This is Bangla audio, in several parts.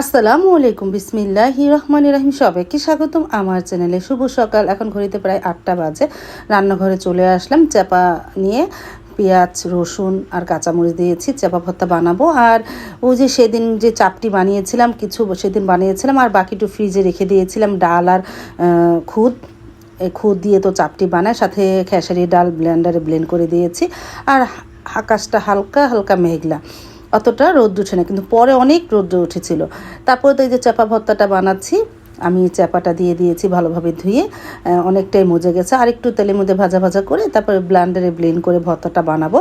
আসসালামু আলাইকুম বিসমিল্লাহ রহমান রাহিম। সবাইকে স্বাগতম আমার চ্যানেলে। শুভ সকাল। এখন ঘড়িতে প্রায় আটটা বাজে। রান্নাঘরে চলে আসলাম। চাপা নিয়ে পেঁয়াজ, রসুন আর কাঁচামরিচ দিয়েছি। চাপা ভর্তা বানাবো। আর ওই যে সেদিন যে চাপটি বানিয়েছিলাম, কিছু সেদিন বানিয়েছিলাম, আর বাকিটু ফ্রিজে রেখে দিয়েছিলাম ডাল আর খুদ। এই খুদ দিয়ে তো চাপটি বানায়, সাথে খেসারি ডাল ব্লেন্ডারে ব্লেন্ড করে দিয়েছি। আর আকাশটা হালকা হালকা মেঘলা। অতটা রোদ উঠে না, কিন্তু পরে অনেক রোদ্র উঠেছিল। তারপরে তো এই যে চাপা ভর্তাটা বানাচ্ছি, আমি চাপাটা দিয়ে দিয়েছি ভালোভাবে ধুয়ে অনেকটাই মজে গেছে। আর একটু তেলের মধ্যে ভাজা ভাজা করে তারপরে ব্লান্ডারে ব্লেন্ড করে ভর্তাটা বানাবো।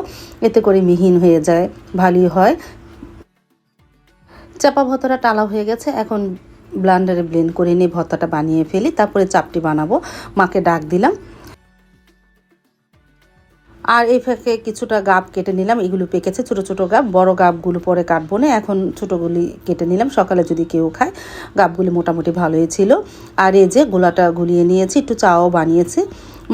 এতে করে মিহিন হয়ে যায়, ভালোই হয়। চাপা ভর্তাটা টালা হয়ে গেছে, এখন ব্লান্ডারে ব্লেন্ড করে নিয়ে ভর্তাটা বানিয়ে ফেলি, তারপরে চাপটি বানাবো। মাকে ডাক দিলাম আর এই ফাঁকে কিছুটা গাব কেটে নিলাম, এগুলো পেকেছে, ছোট ছোট গাব, বড় গাবগুলো পরে কাটবো না, এখন ছোটোগুলি কেটে নিলাম, সকালে যদি কেউ খায়, গাবগুলি মোটামুটি ভালোই ছিল। আর এই যে গোলাটা গুলিয়ে নিয়েছি, একটু চাও বানিয়েছি,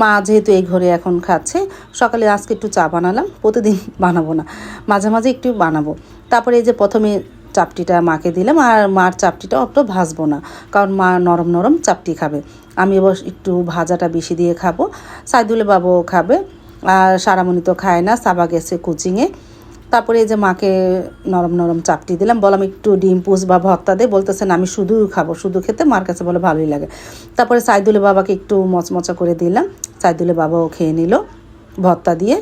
মা যেহেতু এই ঘরে এখন খাচ্ছে, সকালে আজকে একটু চা বানালাম, প্রতিদিন বানাবো না, মাঝে মাঝে একটু বানাবো। তারপরে এই যে প্রথমে চাপটিটা মাকে দিলাম, আর মার চাপটিটা অত ভাজবো না, কারণ মা নরম নরম চাপটি খাবে। আমি এবার একটু ভাজাটা বেশি দিয়ে খাব, সাইদুলে বাবুও খাবে আর সারামণি তো খায় না, সাবা গেছে কোচিংয়ে। তারপরে এই যে মাকে নরম নরম চাপটি দিলাম, বললাম একটু ডিম পুষ বা ভত্তা দে, বলতেছেন আমি শুধু খাব, শুধু খেতে মার কাছে বলে ভালোই লাগে। তারপরে সাইদুলে বাবাকে একটু মচমচা করে দিলাম সাইদুলে বাবাও খেয়ে নিল, ভর্তা দিয়ে।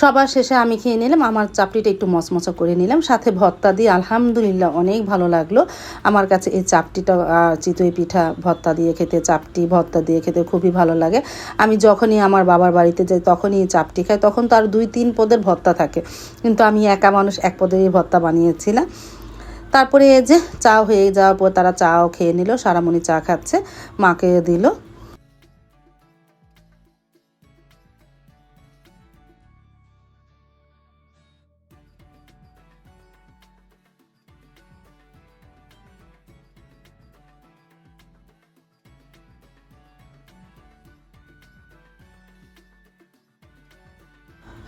সবার শেষে আমি খেয়ে নিলাম, আমার চাপটিটা একটু মচমচা করে নিলাম, সাথে ভত্তা দিয়ে আলহামদুলিল্লাহ অনেক ভালো লাগল। আমার কাছে এই চাপটিটা চিতই পিঠা ভত্তা দিয়ে খেতে চাপটি ভর্তা দিয়ে খেতে খুবই ভালো লাগে। আমি যখনই আমার বাবার বাড়িতে যাই, তখনই এই চাপটি খাই, তখন তো আর দুই তিন পদের ভত্তা থাকে। কিন্তু আমি একা মানুষ, এক পদেরই ভত্তা বানিয়েছিলাম। তারপরে যে চা হয়ে যাওয়ার পর তারা চাও খেয়ে নিল, সারামণি চা খাচ্ছে, মাকে দিল।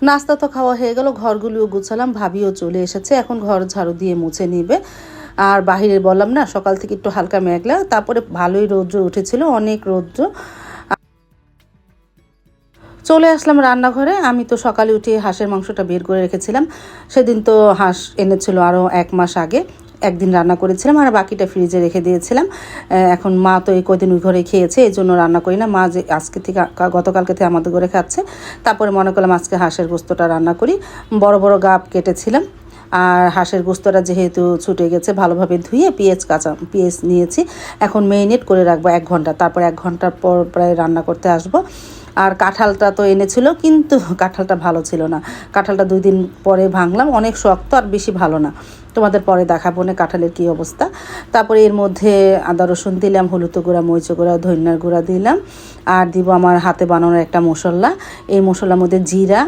নাস্তা তো খাওয়া হয়ে গেল, ঘরগুলিও গুছালাম, ভাবিও চলে এসেছে, এখন ঘর ঝাড়ু দিয়ে মুছে নিবে। আর বাহিরে বললাম না, সকাল থেকে একটু হালকা মেঘলা, তারপরে ভালোই রৌদ্র উঠেছিল, অনেক রৌদ্র। চলে আসলাম রান্নাঘরে, আমি তো সকালে উঠে হাঁসের মাংসটা বের করে রেখেছিলাম, সেদিন তো হাঁস এনেছিল আরও এক মাস আগে। একদিন রান্না করেছিলাম আর বাকিটা ফ্রিজে রেখে দিয়েছিলাম। এখন মা তো এই কদিন ওই ঘরে খেয়েছে, এই জন্য রান্না করি না। মা যে আজকে থেকে গতকালকে থেকে আমাদের ঘরে খাচ্ছে। তারপরে মনে করলাম আজকে হাঁসের গোস্তটা রান্না করি। বড় বড় গাপ কেটেছিলাম। আর হাঁসের গোস্তটা যেহেতু ছুটে গেছে, ভালোভাবে ধুয়ে পেঁয়াজ, কাঁচা পেঁয়াজ নিয়েছি। এখন মেরিনেট করে রাখব এক ঘণ্টা। তারপর এক ঘণ্টার পর প্রায় রান্না করতে আসব। আর কাঁঠালটা তো এনেছিল, কিন্তু কাঁঠালটা ভালো ছিল না। কাঁঠালটা দুই দিন পরে ভাঙলাম, অনেক শক্ত আর বেশি ভালো না। তোমাদের পরে দেখাবো না কাঁঠালের কী অবস্থা। তারপরে এর মধ্যে আদা, রসুন দিলাম, হলুদ গুঁড়া, মরিচ গুঁড়া, ধনিয়ার গুঁড়া দিলাম। আর দিব আমার হাতে বানানোর একটা মশলা। এই মশলার মধ্যে জিরা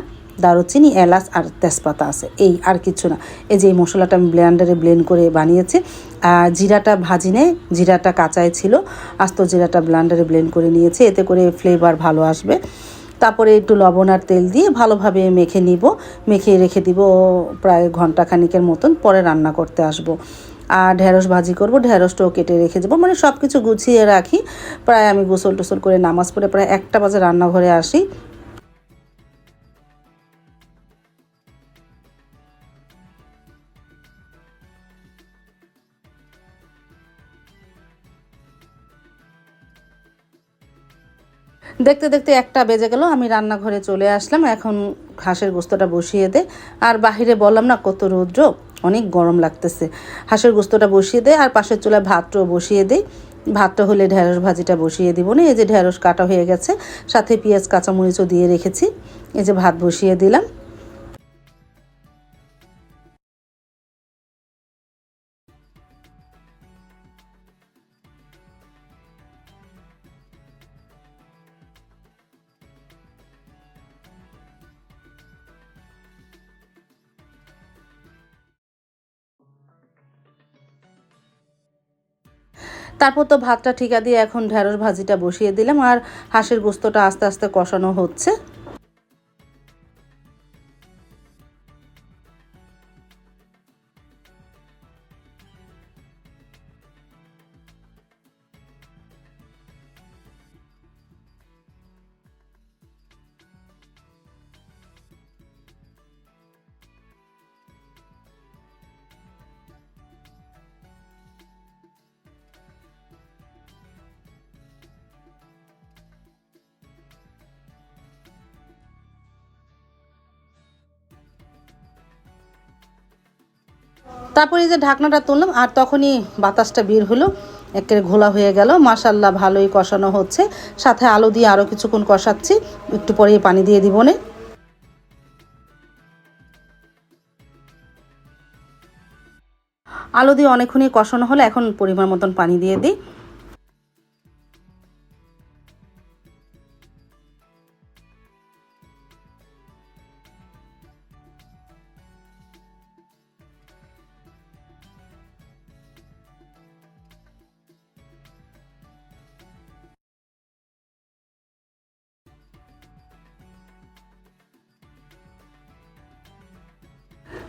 দারুচিনি, এলাচ আর তেজপাতা আছে। এই আর কিছু না। এই যে এই মশলাটা আমি ব্লেন্ডারে ব্লেন্ড করে বানিয়েছি আর জিরাটা ভাজি নেই, জিরাটা কাঁচাই ছিল, আস্ত জিরাটা ব্লেন্ডারে ব্লেন্ড করে নিয়েছি, এতে করে ফ্লেভার ভালো আসবে। তারপরে একটু লবণ আর তেল দিয়ে ভালোভাবে মেখে নিব, মেখে রেখে দিব প্রায় ঘণ্টা খানিকের মতন, পরে রান্না করতে আসব। আর ঢেঁড়স ভাজি করব, ঢেঁড়সটাও কেটে রেখে যাব মানে সব কিছু গুছিয়ে রাখি। প্রায় আমি গোসল টোসল করে নামাজ পড়ে প্রায় একটা বাজে রান্নাঘরে আসি। দেখতে দেখতে একটা বেজে গেল, আমি রান্নাঘরে চলে আসলাম। এখন হাঁসের গোস্তটা বসিয়ে দে। আর বাহিরে বললাম না, কত রৌদ্র, অনেক গরম লাগতেছে। হাঁসের গোস্তটা বসিয়ে দে, আর পাশের চুলায় ভাতটাও বসিয়ে দেই ভাতটা হলে ঢেঁড়স ভাজিটা বসিয়ে দিব না। এই যে ঢেঁড়স কাটা হয়ে গেছে, সাথে পেঁয়াজ, কাঁচামরিচও দিয়ে রেখেছি। এই যে ভাত বসিয়ে দিলাম। তারপর তো ভাতটা ঠিকা দিয়ে এখন ঢেঁড়স ভাজিটা বসিয়ে দিলাম, আর হাঁসের গোস্তটা আস্তে আস্তে কষানো হচ্ছে। তারপরে যে ঢাকনাটা তুললাম, আর তখনই বাতাসটা বের হলো, একেবারে ঘোলা হয়ে গেল। মাসাল্লাহ ভালোই কষানো হচ্ছে। সাথে আলু দিয়ে আরও কিছুক্ষণ কষাচ্ছি। একটু পরেই পানি দিয়ে দিব নে। আলু দিয়ে অনেকক্ষণই কষানো হলে, এখন পরিমাণ মতন পানি দিয়ে দিই।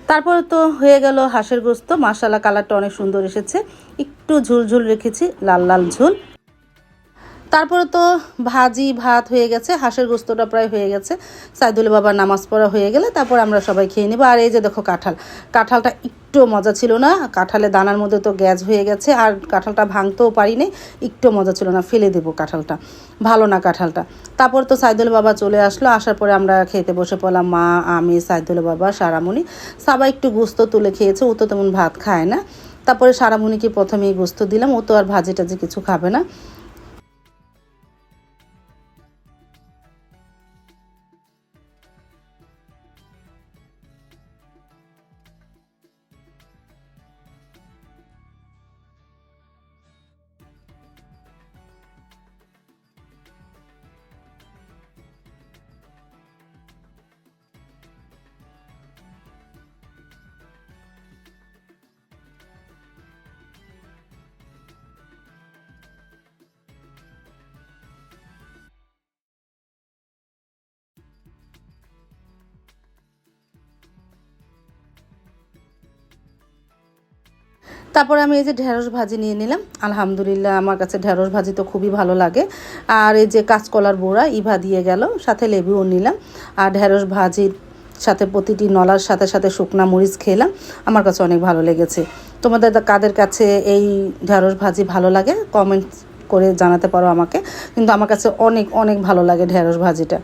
তারপরে তো হয়ে গেল হাঁসের গোস্ত। মাসালা কালারটা অনেক সুন্দর এসেছে। একটু ঝুলঝুল রেখেছি, লাল লাল ঝুল। তারপরে তো ভাজি, ভাত হয়ে গেছে, হাঁসের গোস্তটা প্রায় হয়ে গেছে। সাইদুল বাবার নামাজ পড়া হয়ে গেলে তারপর আমরা সবাই খেয়ে নেব। আর এই যে দেখো কাঁঠাল। কাঁঠালটা একটু মজা ছিল না। কাঁঠালে দানার মধ্যে তো গ্যাস হয়ে গেছে আর কাঁঠালটা ভাঙতেও পারিনি একটু মজা ছিল না, ফেলে দেবো কাঁঠালটা। ভালো না কাঁঠালটা। তারপর তো সাইদুল বাবা চলে আসলো। আসার পরে আমরা খেতে বসে পড়লাম, মা, আমি সাইদুল বাবা, সারামণি। সবাই একটু গোস্ত তুলে খেয়েছে। ও তো তেমন ভাত খায় না। তারপরে সারামণিকে প্রথমেই গোস্ত দিলাম। ও তো আর ভাজি টাজি কিছু খাবে না। তারপরে আমি এই যে ঢেঁড়স ভাজি নিয়ে নিলাম। আলহামদুলিল্লাহ আমার কাছে ঢেঁড়স ভাজি তো খুবই ভালো লাগে। আর এই যে কাঁচকলার বোড়া, ইভা দিয়ে গেল, সাথে লেবুও নিলাম। আর ঢেঁড়স ভাজির সাথে প্রতিটি নলার সাথে সাথে শুকনা মরিচ খেলাম। আমার কাছে অনেক ভালো লেগেছে। তোমাদের কাদের কাছে এই ঢেঁড়স ভাজি ভালো লাগে? কমেন্ট করে জানাতে পারো আমাকে। কিন্তু আমার কাছে অনেক অনেক ভালো লাগে ঢেঁড়স ভাজিটা।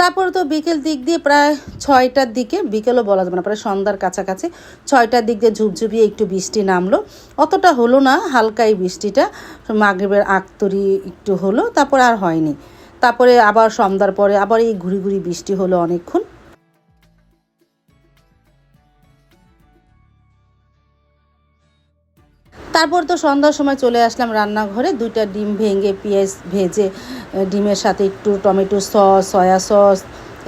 তারপরে তো বিকেল দিক দিয়ে প্রায় ছয়টার দিকে, বিকেলও বলা যাবে না, প্রায় সন্ধ্যার কাছাকাছি ছয়টার দিক দিয়ে ঝুপঝুপিয়ে একটু বৃষ্টি নামলো। অতটা হলো না, হালকাই বৃষ্টিটা, মাগরীবের আক্তরি একটু হলো, তারপরে আর হয়নি। তারপরে আবার সন্ধ্যার পরে আবার এই ঘুরি ঘুরি বৃষ্টি হলো অনেকক্ষণ। তারপর তো সন্ধ্যার সময় চলে আসলাম রান্নাঘরে। দুইটা ডিম ভেঙে পেঁয়াজ ভেজে ডিমের সাথে একটু টমেটো সস, সয়া সস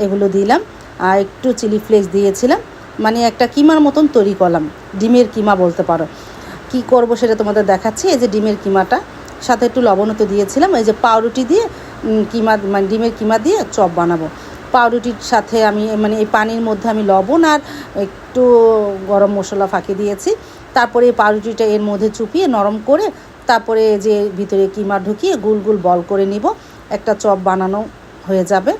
এগুলো দিলাম। আর একটু চিলি ফ্লেক্স দিয়েছিলাম। মানে একটা কিমার মতন তৈরি করলাম। ডিমের কিমা বলতে পারো। কি করব সেটা তোমাদের দেখাচ্ছি। এই যে ডিমের কিমাটা, সাথে একটু লবণও তো দিয়েছিলাম। এই যে পাউরুটি দিয়ে কিমা মানে ডিমের কিমা দিয়ে চপ বানাবো। পাউরুটির সাথে আমি মানে এই পানির মধ্যে আমি লবণ আর একটু গরম মশলা ফাঁকি দিয়েছি। তারপরে এই পাউরুটিটা এর মধ্যে চুপিয়ে নরম করে তারপরে যে ভিতরে কিমা ঢুকিয়ে গুল গুল বল করে নিব। একটা চপ বানানো হয়ে যাবে।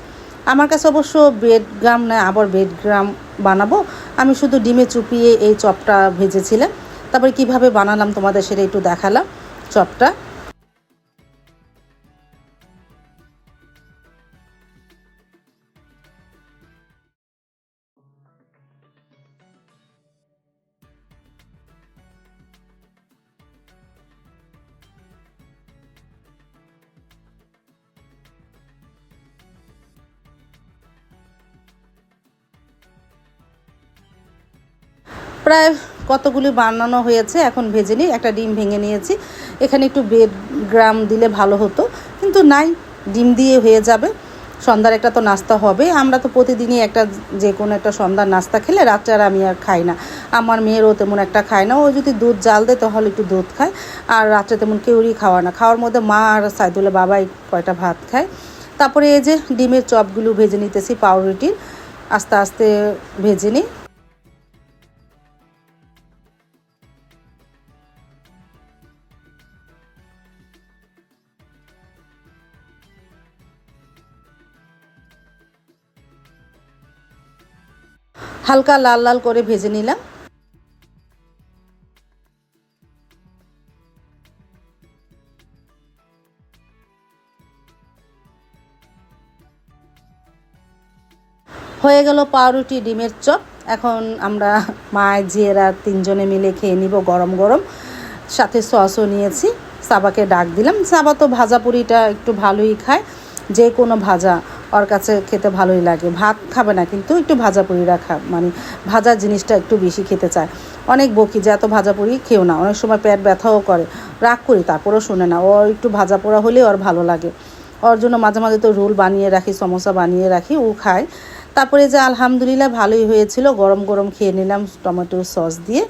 আমার কাছে অবশ্য ব্রেড গ্রাম না, আবার ব্রেড গ্রাম বানাবো। আমি শুধু ডিমে চুপিয়ে এই চপটা ভেজেছিলাম। তারপরে কীভাবে বানালাম তোমাদের সেটা একটু দেখালাম চপটা। প্রায় কতগুলি বানানো হয়েছে, এখন ভেজে নিই। একটা ডিম ভেঙে নিয়েছি। এখানে একটু বেড গ্রাম দিলে ভালো হতো। কিন্তু নাই, ডিম দিয়ে হয়ে যাবে। সন্ধ্যার একটা তো নাস্তা হবে। আমরা তো প্রতিদিনই একটা যে কোনো একটা সন্ধ্যার নাস্তা খেলে রাত্রে আর আমি আর খাই না। আমার মেয়েরও তেমন একটা খায় না। ও যদি দুধ জাল দেয়, তাহলে একটু দুধ খায়। আর রাত্রে তেমন কেউরই খাওয়া না। খাওয়ার মধ্যে মা আর সাইদুলের বাবাই কয়টা ভাত খায়। তারপরে এই যে ডিমের চপগুলো ভেজে নিতেছি, পাউরুটির। আস্তে আস্তে ভেজে নিই। হালকা লাল লাল করে ভেজে নিলাম। হয়ে গেল পাউরুটি, ডিমের চপ। এখন আমরা মায় জিয়েরা তিনজনে মিলে খেয়ে নিব গরম গরম। সাথে সসও নিয়েছি, সাবাকে ডাক দিলাম। সাবা তো ভাজা পুরিটা একটু ভালোই খায়, যে কোনো ভাজা ওর কাছে খেতে ভালোই লাগে। ভাত খাবে না, কিন্তু একটু ভাজা পুরিরা খা মানে ভাজা জিনিসটা একটু বেশি খেতে চায়। অনেক বকি যে এত ভাজা পুরি খেও না, অনেক সময় পেট ব্যথাও করে। রাগ করি, তারপরেও শোনে না, ও একটু ভাজা পোড়া হলে ওর ভালো লাগে। ওর জন্য মাঝে মাঝে তো রোল বানিয়ে রাখি, সমোসা বানিয়ে রাখি, ও খায়। তারপরে যে আলহামদুলিল্লাহ ভালোই হয়েছিল, গরম গরম খেয়ে নিলাম টমেটোর সস দিয়ে।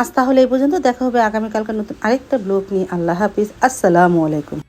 আজ তাহলে এই পর্যন্ত, দেখা হবে আগামীকালকার নতুন আরেকটা ব্লগ নিয়ে। আল্লাহ হাফিজ, আসসালামু আলাইকুম।